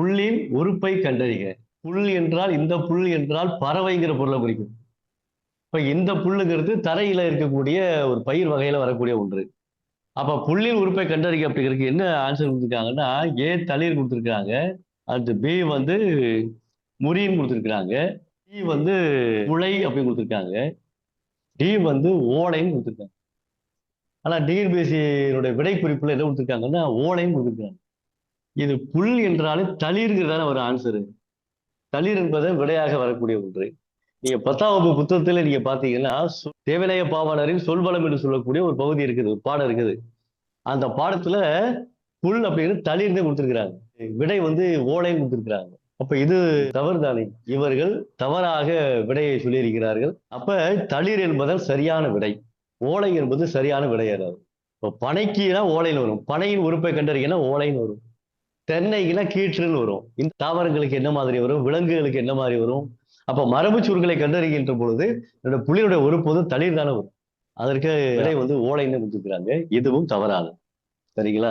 புல்லின் உறுப்பை கண்டறிக. புல் என்றால் இந்த புல் என்றால் பறவைங்கிற பொருளை குறிக்கும். இப்ப இந்த புல்லுங்கிறது தரையில இருக்கக்கூடிய ஒரு பயிர் வகையில வரக்கூடிய ஒன்று. அப்ப புள்ளின் உறுப்பை கண்டறிக அப்படிங்கிறதுக்கு என்ன ஆன்சர் கொடுத்துருக்காங்கன்னா ஏ தளிர் கொடுத்துருக்காங்க அடுத்து பி வந்து முறின்னு கொடுத்துருக்காங்க டி வந்து முளை அப்படின்னு கொடுத்துருக்காங்க டி வந்து ஓலைன்னு கொடுத்துருக்காங்க. ஆனா டிஎன்பிஎஸ்சியினுடைய விடை குறிப்புல என்ன கொடுத்துருக்காங்கன்னா ஓலைன்னு கொடுத்துருக்காங்க. இது புல் என்றாலே தளிர்ங்கிறதான ஒரு ஆன்சரு தளிர் என்பதை விடையாக வரக்கூடிய ஒன்று. நீங்க பத்தாம் வகுப்பு புத்தகத்துல நீங்க பாத்தீங்கன்னா சொ- தேவநாய பாவாணரின் சொல்வளம் என்று சொல்லக்கூடிய ஒரு பகுதி இருக்குது ஒரு பாடம் இருக்குது. அந்த பாடத்துல புல் அப்படின்னு தளிர்ந்து கொடுத்துருக்காங்க விடை வந்து ஓலைன்னு கொடுத்துருக்கிறாங்க. அப்ப இது தவறுதானே? இவர்கள் தவறாக விடையை சொல்லியிருக்கிறார்கள். அப்ப தளிர் என்பதன் சரியான விடை. ஓலை என்பது சரியான விடை இப்போ பனைக்குனா ஓலைன்னு வரும். பனையின் உறுப்பை கண்டறியனா ஓலைன்னு வரும். தென்னைக்குனா கீற்றுன்னு வரும். இந்த தாவரங்களுக்கு என்ன மாதிரி வரும்? விலங்குகளுக்கு என்ன மாதிரி வரும்? அப்ப மரபு சுருள்களை கண்டறிகின்ற பொழுது என்னோட புலியுடைய உறுப்பு வந்து தளிர் தானே வரும். அதற்கு விடை வந்து ஓலைன்னு கொடுத்துருக்காங்க இதுவும் தவறானது சரிங்களா?